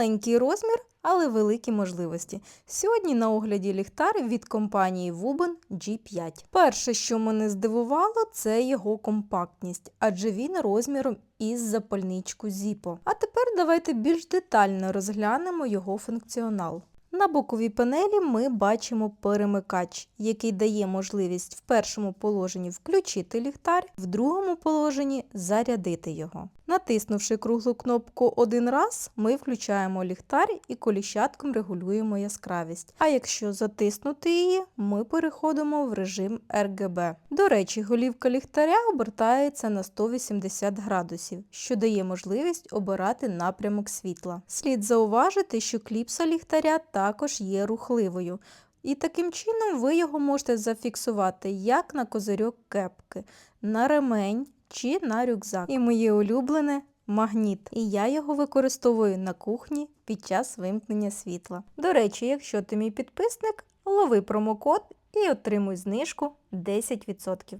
Маленький розмір, але великі можливості. Сьогодні на огляді ліхтар від компанії Wuben G5. Перше, що мене здивувало, це його компактність, адже він розміром із запальничку Zippo. А тепер давайте більш детально розглянемо його функціонал. На боковій панелі ми бачимо перемикач, який дає можливість в першому положенні включити ліхтар, в другому положенні зарядити його. Натиснувши круглу кнопку один раз, ми включаємо ліхтар і коліщатком регулюємо яскравість. А якщо затиснути її, ми переходимо в режим RGB. До речі, голівка ліхтаря обертається на 180 градусів, що дає можливість обирати напрямок світла. Слід зауважити, що кліпса ліхтаря також є рухливою. І таким чином ви його можете зафіксувати як на козирьок кепки, на ремень чи на рюкзак. І моє улюблене магніт. І я його використовую на кухні під час вимкнення світла. До речі, якщо ти мій підписник, лови промокод і отримуй знижку 10%.